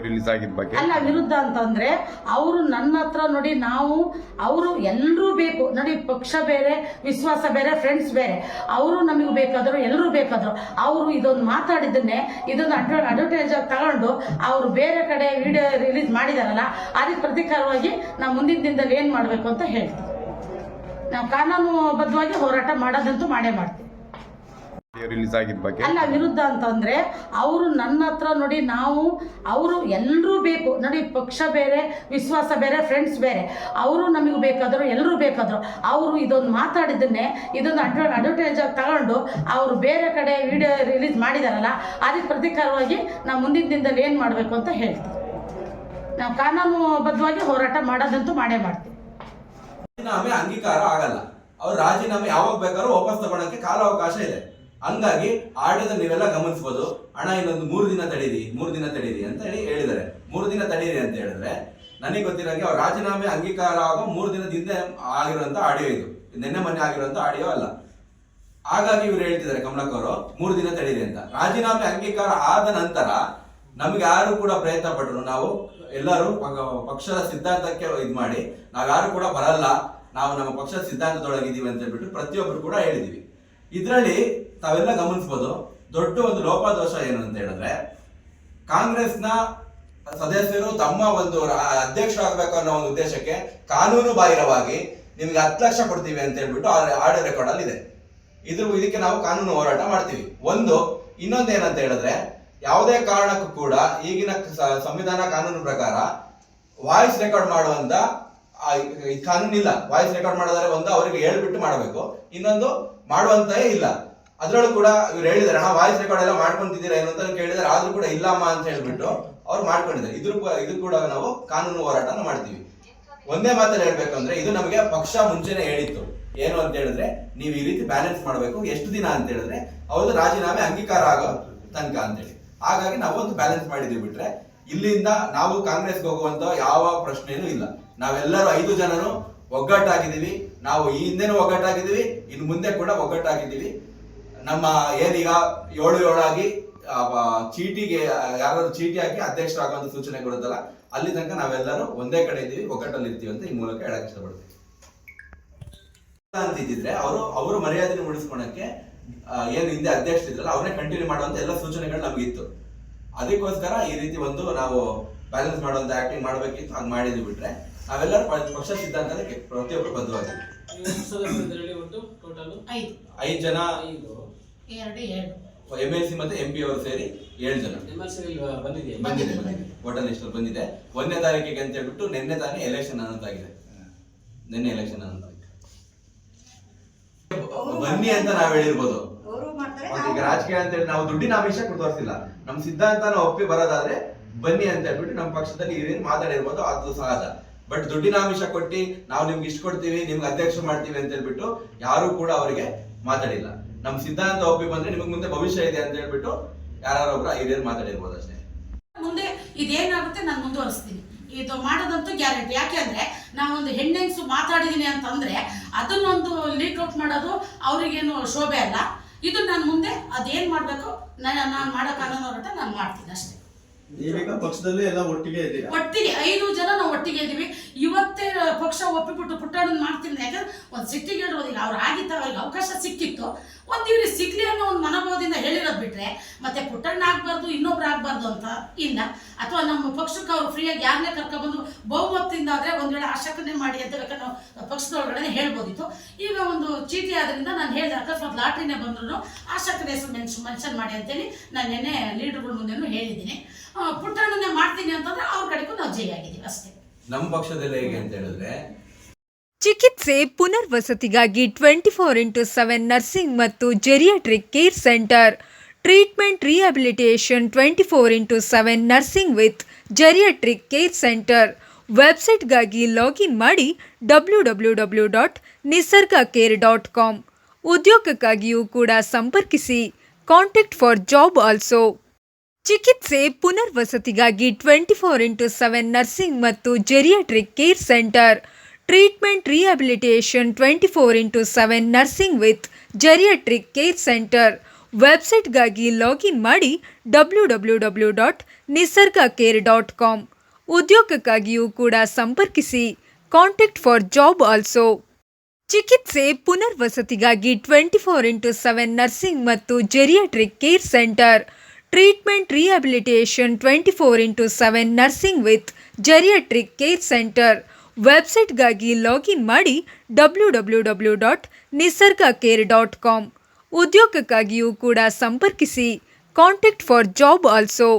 Release ಆಗಿದ ಬಗ್ಗೆ? ಅಲ್ಲ, ವಿರುದ್ಧ ಅಂತಂದ್ರೆ ಅವರು ನನ್ನ ಹತ್ರ ನೋಡಿ ನಾವು, ಅವರು ಎಲ್ಲರೂ ಬೇಕು. ನೋಡಿ, ಪಕ್ಷ ಬೇರೆ, ವಿಶ್ವಾಸ ಬೇರೆ ಫ್ರೆಂಡ್ಸ್ ಬೇರೆ. ಅವರು ನಮಗೆ ಬೇಕಾದ್ರು ಎಲ್ಲರೂ ಬೇಕಾದ್ರು. ಅವರು ಇದೊಂದು ಮಾತಾಡಿದ್ದನ್ನೇ, ಇದೊಂದು ಅಡ್ವ ಅಡ್ವರ್ಟೈಸ್ ತಗೊಂಡು ಅವರು ಬೇರೆ ಕಡೆ ವಿಡಿಯೋ ರಿಲೀಸ್ ಮಾಡಿದಾರಲ್ಲ, ಅದಕ್ಕೆ ಪ್ರತಿಕಾರವಾಗಿ ನಾವು ಮುಂದಿನ ದಿನದಲ್ಲಿ ಏನ್ ಮಾಡಬೇಕು ಅಂತ ಹೇಳ್ತೀವಿ. ನಾವು ಕಾನೂನು ಬದ್ಧವಾಗಿ ಹೋರಾಟ ಮಾಡೋದಂತೂ ಮಾಡೇ ಮಾಡ್ತೀವಿ. ರಿಲೀಸ್ ಆಗಿದ್ದ ಬಗ್ಗೆ? ಅಲ್ಲ ವಿರುದ್ಧ ಅಂತಂದ್ರೆ ಅವರು ನನ್ನ ಹತ್ರ ನೋಡಿ ನಾವು ಅವರು ಎಲ್ಲರೂ ಬೇಕು. ನೋಡಿ ಪಕ್ಷ ಬೇರೆ ವಿಶ್ವಾಸ ಬೇರೆ ಫ್ರೆಂಡ್ಸ್ ಬೇರೆ. ಅವರು ನಮಗೆ ಬೇಕಾದ್ರು ಎಲ್ಲರೂ ಬೇಕಾದ್ರು. ಅವರು ಇದೊಂದು ಮಾತಾಡಿದ್ದನ್ನೇ ಇದೊಂದು ಅಡ್ವ ಅಡ್ವರ್ಟೈಸ್ ಆಗಿ ತಗೊಂಡು ಅವರು ಬೇರೆ ಕಡೆ ವಿಡಿಯೋ ರಿಲೀಸ್ ಮಾಡಿದಾರಲ್ಲ ಅದಕ್ಕೆ ಪ್ರತಿಕಾರವಾಗಿ ನಾವು ಮುಂದಿನ ದಿನದಲ್ಲಿ ಏನು ಮಾಡಬೇಕು ಅಂತ ಹೇಳ್ತೀವಿ. ನಾವು ಕಾನೂನುಬದ್ಧವಾಗಿ ಹೋರಾಟ ಮಾಡೋದಂತೂ ಮಾಡೇ ಮಾಡ್ತೀವಿ. ರಾಜೀನಾಮೆ ಅಂಗೀಕಾರ ಆಗಲ್ಲ. ಅವ್ರು ರಾಜೀನಾಮೆ ಯಾವಾಗ ಬೇಕಾದ್ರೂ ವಾಪಸ್ ತಗೊಳಕ್ಕೆ ಕಾಲಾವಕಾಶ ಇದೆ. ಹಂಗಾಗಿ ಆಡದ ನೀವೆಲ್ಲ ಗಮನಿಸ್ಬೋದು. ಹಣ ಇನ್ನೊಂದು ಮೂರು ದಿನ ತಡೀರಿ, ಮೂರು ದಿನ ತಡೀರಿ ಅಂತ ಹೇಳಿ ಹೇಳಿದ್ದಾರೆ. ಮೂರು ದಿನ ತಡೀರಿ ಅಂತ ಹೇಳಿದ್ರೆ ನನಗೆ ಗೊತ್ತಿರೋಂಗೆ ಅವ್ರ ರಾಜೀನಾಮೆ ಅಂಗೀಕಾರ ಆಗೋ ಮೂರು ದಿನದ ಹಿಂದೆ ಆಗಿರುವಂತ ಆಡಿಯೋ ಇದು. ನಿನ್ನೆ, ಮೊನ್ನೆ ಆಗಿರುವಂತ ಆಡಿಯೋ ಅಲ್ಲ. ಹಾಗಾಗಿ ಇವ್ರು ಹೇಳ್ತಿದ್ದಾರೆ ಕಮಲಕ್ ಅವರು, ಮೂರು ದಿನ ತಡೀರಿ ಅಂತ. ರಾಜೀನಾಮೆ ಅಂಗೀಕಾರ ಆದ ನಂತರ ನಮ್ಗೆ ಯಾರು ಕೂಡ ಪ್ರಯತ್ನ ಪಟ್ಟರು ನಾವು ಎಲ್ಲರೂ ಪಕ್ಷದ ಸಿದ್ಧಾಂತಕ್ಕೆ ಇದು ಮಾಡಿ, ನಾವ್ ಯಾರು ಕೂಡ ಬರಲ್ಲ. ನಾವು ನಮ್ಮ ಪಕ್ಷದ ಸಿದ್ಧಾಂತದೊಳಗಿದ್ದೀವಿ ಅಂತ ಹೇಳ್ಬಿಟ್ಟು ಪ್ರತಿಯೊಬ್ಬರು ಕೂಡ ಹೇಳಿದೀವಿ. ಇದರಲ್ಲಿ ತಾವೆಲ್ಲ ಗಮನಿಸ್ಬೋದು ದೊಡ್ಡ ಒಂದು ಲೋಪದೋಷ ಏನು ಅಂತ ಹೇಳಿದ್ರೆ ಕಾಂಗ್ರೆಸ್ನ ಸದಸ್ಯರು ತಮ್ಮ ಒಂದು ಅಧ್ಯಕ್ಷ ಅಧ್ಯಕ್ಷರಾಗಬೇಕು ಅನ್ನೋ ಒಂದು ಉದ್ದೇಶಕ್ಕೆ ಕಾನೂನು ಬಾಹಿರವಾಗಿ ನಿಮ್ಗೆ ಹತ್ತು ಲಕ್ಷ ಕೊಡ್ತೀವಿ ಅಂತ ಹೇಳ್ಬಿಟ್ಟು ಆಡಿಯೋ ರೆಕಾರ್ಡ್ ಅಲ್ಲಿ ಇದೆ. ಇದ್ರ ಇದಕ್ಕೆ ನಾವು ಕಾನೂನು ಹೋರಾಟ ಮಾಡ್ತೀವಿ. ಒಂದು ಇನ್ನೊಂದು ಏನಂತ ಹೇಳಿದ್ರೆ ಯಾವುದೇ ಕಾರಣಕ್ಕೂ ಕೂಡ ಈಗಿನ ಸಂವಿಧಾನ ಕಾನೂನು ಪ್ರಕಾರ ವಾಯ್ಸ್ ರೆಕಾರ್ಡ್ ಮಾಡುವಂತ ಆ, ಈ ಕಾನೂನು ಇಲ್ಲ ವಾಯ್ಸ್ ರೆಕಾರ್ಡ್ ಮಾಡೋದಾದ್ರೆ ಒಂದು ಅವರಿಗೆ ಹೇಳ್ಬಿಟ್ಟು ಮಾಡಬೇಕು. ಇನ್ನೊಂದು ಮಾಡುವಂತೇ ಇಲ್ಲ. ಅದ್ರಲ್ಲೂ ಕೂಡ ಇವ್ರು ಹೇಳಿದಾರೆ, ಹಾ ವಾಯ್ಸ್ ರೆಕಾರ್ಡ್ ಎಲ್ಲ ಮಾಡ್ಕೊಂತಿದ್ದೀರಾ ಏನು ಅಂತ ಕೇಳಿದಾರೆ, ಆದ್ರೂ ಕೂಡ ಇಲ್ಲಮ್ಮ ಅಂತ ಹೇಳ್ಬಿಟ್ಟು ಅವ್ರು ಮಾಡ್ಕೊಂಡಿದ್ದಾರೆ. ಇದ್ರ ಇದು ಕೂಡ ನಾವು ಕಾನೂನು ಹೋರಾಟನ ಮಾಡ್ತೀವಿ. ಒಂದೇ ಮಾತಲ್ಲಿ ಹೇಳ್ಬೇಕಂದ್ರೆ, ಇದು ನಮಗೆ ಪಕ್ಷ ಮುಂಚೆನೆ ಹೇಳಿತ್ತು. ಏನು ಅಂತ ಹೇಳಿದ್ರೆ, ನೀವು ಈ ರೀತಿ ಬ್ಯಾಲೆನ್ಸ್ ಮಾಡಬೇಕು, ಎಷ್ಟು ದಿನ ಅಂತ ಹೇಳಿದ್ರೆ ಅವರು ರಾಜೀನಾಮೆ ಅಂಗೀಕಾರ ಆಗೋ ತನಕ ಅಂತೇಳಿ ಹಾಗಾಗಿ ನಾವು ಒಂದು ಬ್ಯಾಲೆನ್ಸ್ ಮಾಡಿದ್ವಿ ಬಿಟ್ರೆ, ಇಲ್ಲಿಂದ ನಾವು ಕಾಂಗ್ರೆಸ್ಗೆ ಹೋಗುವಂತ ಯಾವ ಪ್ರಶ್ನೆನೂ ಇಲ್ಲ. ನಾವೆಲ್ಲರೂ ಐದು ಜನರು ಒಗ್ಗಟ್ಟಾಗಿದ್ದೀವಿ. ನಾವು ಈ ಹಿಂದೆನೂ ಒಗ್ಗಟ್ಟಾಗಿದ್ದೀವಿ, ಇನ್ನು ಮುಂದೆ ಕೂಡ ಒಗ್ಗಟ್ಟಾಗಿದ್ದೀವಿ. ನಮ್ಮ ಏನೀಗ ಏಳು ಏಳಾಗಿ ಚೀಟಿಗೆ ಯಾರಾದ್ರು ಚೀಟಿ ಹಾಕಿ ಅಧ್ಯಕ್ಷರಾಗುವಂತ ಸೂಚನೆ ಕೊಡುತ್ತಲ್ಲ ಅಲ್ಲಿ ತನಕ ನಾವೆಲ್ಲರೂ ಒಂದೇ ಕಡೆ ಇದ್ದೀವಿ ಒಗ್ಗಟ್ಟಲ್ಲಿ ಇರ್ತೀವಿ ಅಂತ ಈ ಮೂಲಕ ಹೇಳಕ್ ಇಷ್ಟಪಡ್ತೀವಿ ಅಂತ ಇದ್ದಿದ್ರೆ ಅವರು ಅವರು ಮರ್ಯಾದೆ ಉಳಿಸ್ಕೊಳಕ್ಕೆ ಏನು ಹಿಂದೆ ಅಧ್ಯಕ್ಷರಿದ್ರಲ್ಲ ಅವ್ರನ್ನೇ ಕಂಟಿನ್ಯೂ ಮಾಡುವಂತ ಎಲ್ಲ ಸೂಚನೆಗಳು ನಮಗಿತ್ತು ಅದಕ್ಕೋಸ್ಕರ ಈ ರೀತಿ ಒಂದು ನಾವು ಬ್ಯಾಲೆನ್ಸ್ ಮಾಡುವಂತ ಆಕ್ಟಿಂಗ್ ಮಾಡಬೇಕಿತ್ತು ಹಂಗ್ ಮಾಡಿದ್ವಿ ಬಿಟ್ರೆ ನಾವೆಲ್ಲರೂ ಪಕ್ಷ ಸಿದ್ಧಾಂತಕ್ಕೆ ಪ್ರತಿಯೊಬ್ಬರು ಬದ್ಧವಾಗಿದ್ವಿ ಸದಸ್ಯರಲ್ಲಿ ಒಟ್ಟು ಟೋಟಲ್ ಐದು. ಐದು ಜನ ಐದು. ಎರಡು ಎರಡು. ಎಂ ಎಲ್ ಸಿ ಮತ್ತೆ ಎಂ ಪಿ ಅವರು ಸೇರಿ ಏಳು ಜನ. ಬಂದಿದೆ. ಬಂದಿದೆ ವೋಟರ್ ಲಿಸ್ಟ್ ಅಲ್ಲಿ ಬಂದಿದೆ. ಒಂದನೇ ತಾರೀಕಿಗೆ ಅಂತ ಹೇಳ್ಬಿಟ್ಟು ನಿನ್ನೆ ತಾನೇ ಎಲೆಕ್ಷನ್ ಅನ್ನೋದಾಗಿದೆ ಆಗಿದೆ ನಿನ್ನೆ ಎಲೆಕ್ಷನ್ ಅನ್ನೋದಾಗಿದೆ ಆಗಿದೆ ಬನ್ನಿ ಅಂತ ನಾವ್ ಹೇಳಿರ್ಬೋದು. ಅವರು ಮಾಡ್ತಾರೆ ಈಗ ರಾಜಕೀಯ ಅಂತ ಹೇಳಿ ನಾವು ದುಡ್ಡಿನ ಆಮಿಷ ತೋರಿಸಿಲ್ಲ. ನಮ್ ಸಿದ್ಧಾಂತನ ಒಪ್ಪಿ ಬರೋದಾದ್ರೆ ಬನ್ನಿ ಅಂತ ಹೇಳ್ಬಿಟ್ಟು ನಮ್ಮ ಪಕ್ಷದಲ್ಲಿ ಇರೇನ್ ರೀತಿ ಮಾತಾಡಿರ್ಬೋದು ಅದು ಸಹಜ. ಬಟ್ ದುಡ್ಡಿನ ಆಮಿಷ ಕೊಟ್ಟಿ ನಾವು ನಿಮ್ಗೆ ಇಷ್ಟ ಕೊಡ್ತೀವಿ ನಿಮ್ಗೆ ಅಧ್ಯಕ್ಷ ಮಾಡ್ತೀವಿ ಅಂತ ಹೇಳ್ಬಿಟ್ಟು ಯಾರು ಕೂಡ ಅವರಿಗೆ ಮಾತಾಡಿಲ್ಲ. ನಮ್ ಸಿದ್ಧಾಂತ ಒಪ್ಪಿ ಬಂದ್ರೆ ನಿಮಗೆ ಮುಂದೆ ಭವಿಷ್ಯ ಇದೆ ಅಂತ ಹೇಳ್ಬಿಟ್ಟು ಯಾರೊಬ್ರು ಹಿರಿಯರು ಮಾತಾಡಿರ್ಬೋದು ಅಷ್ಟೇ. ಮುಂದೆ ಇದೇನಾಗುತ್ತೆ ನಾನು ಮುಂದುವರಿಸ್ತೀನಿ. ಇದು ಮಾಡೋದಂತೂ ಗ್ಯಾರಂಟಿ. ಯಾಕೆಂದ್ರೆ ಒಂದು ಹೆಣ್ಣೆಂಗ್ಸು ಮಾತಾಡಿದೀನಿ ಅಂತಂದ್ರೆ ಅದನ್ನೊಂದು ಲೀಕ್ ಔಟ್ ಮಾಡೋದು ಅವ್ರಿಗೇನು ಶೋಭೆ ಅಲ್ಲ. ಇದು ನಾನು ಮುಂದೆ ಅದೇನ್ ಮಾಡ್ಬೇಕು? ನಾನು ನಾನು ನಾನು ಮಾಡ್ತೀನಿ ಅಷ್ಟೇ. ಪಕ್ಷದಲ್ಲಿ ಎಲ್ಲ ಒಟ್ಟಿಗೆ ಇದ್ದೀರಾ? ಒಟ್ಟಿಗೆ, ಐದು ಜನ ನಾವು ಒಟ್ಟಿಗೆ ಇದ್ದೀವಿ. ಇವತ್ತೇ ಪಕ್ಷ ಒಪ್ಪಿಬಿಟ್ಟು ಪುಟ್ಟಾಡನ್ ಮಾಡ್ತೀನಿ. ಯಾಕಂದ್ರೆ ಒಂದು ಸಿಟ್ಟಿಗೆ ಇಡೋದಿಲ್ಲ ಅವ್ರು ಆಗಿತ್ತ ಅವ್ರಿಗೆ ಅವಕಾಶ ಸಿಕ್ಕಿತ್ತು. ಒಂದು ಇವ್ರಿಗೆ ಸಿಗ್ಲಿ ಅನ್ನೋ ಒಂದು ಮನೋಭಾವದಿಂದ ಹೇಳಿರೋದು ಬಿಟ್ರೆ, ಮತ್ತೆ ಪುಟ್ಟಣ್ಣ ಆಗ್ಬಾರ್ದು, ಇನ್ನೊಬ್ರು ಆಗ್ಬಾರ್ದು ಅಂತ ಇಲ್ಲ. ಅಥವಾ ನಮ್ಮ ಪಕ್ಷಕ್ಕೆ ಅವ್ರು ಫ್ರೀಯಾಗಿ ಯಾರನ್ನೇ ಕರ್ಕೊಬಂದು ಬಹುಮತದಿಂದ ಆದ್ರೆ ಒಂದ್ ವೇಳೆ ಆಶಾಕನೆ ಮಾಡಿ ಅಂತ ಬೇಕಾದ್ರೆ ನಾವು ಪಕ್ಷದ ಒಳಗಡೆ ಹೇಳ್ಬೋದಿತ್ತು. ಈಗ ಚೀಟಿ ಆದ್ರಿಂದ ನಾನು ಹೇಳಿದೆ ಅಕಸ್ಮಾತ್ ಲಾಟ್ರಿನೇ ಬಂದ್ರು ಆಶಾಕನ ಹೆಸರು ಮೆನ್ಷನ್ ಮೆನ್ಷನ್ ಮಾಡಿ ಅಂತೇಳಿ ನಾನು ನೆನ್ನೆ ಲೀಡರ್ಗಳ ಮುಂದೆನೂ ಹೇಳಿದ್ದೀನಿ. ಆ, ಪುಟ್ಟಣ್ಣನೇ ಮಾಡ್ತೀನಿ ಅಂತಂದ್ರೆ ಅವ್ರ ಕಡೆಗೂ ನಾವು ಜೈ ಆಗಿದ್ದೀವಿ ಅಷ್ಟೇ. ನಮ್ಮ ಪಕ್ಷದಲ್ಲಿ ಹೇಗೆ ಅಂತ ಹೇಳಿದ್ರೆ ಚಿಕಿತ್ಸೆ ಪುನರ್ವಸತಿಗಾಗಿ twenty four into seven nursing ಮತ್ತು geriatric care centre treatment rehabilitation twenty four into seven nursing with geriatric care centre ವೆಬ್ಸೈಟ್ಗಾಗಿ login ಮಾಡಿ W W W dot Nisarga care dot com. ಉದ್ಯೋಗಕ್ಕಾಗಿಯೂ ಕೂಡ ಸಂಪರ್ಕಿಸಿ. Contact for job also. ಚಿಕಿತ್ಸೆ ಪುನರ್ವಸತಿಗಾಗಿ twenty four into seven nursing ಮತ್ತು geriatric care centre. Treatment rehabilitation twenty four into seven nursing with geriatric care centre. ವೆಬ್ಸೈಟ್ಗಾಗಿ login ಮಾಡಿ W W W dot Nisarga care dot com. ಉದ್ಯೋಗಕ್ಕಾಗಿಯೂ ಕೂಡ ಸಂಪರ್ಕಿಸಿ. Contact for job also. ಚಿಕಿತ್ಸೆ ಪುನರ್ವಸತಿಗಾಗಿ twenty four into seven nursing ಮತ್ತು geriatric care centre. Treatment rehabilitation twenty four into seven nursing with geriatric care centre. ವೆಬ್ಸೈಟ್ಗಾಗಿ login ಮಾಡಿ W W W dot Nisarga care dot com. ಉದ್ಯೋಗಕ್ಕಾಗಿಯೂ ಕೂಡ ಸಂಪರ್ಕಿಸಿ. Contact for job also.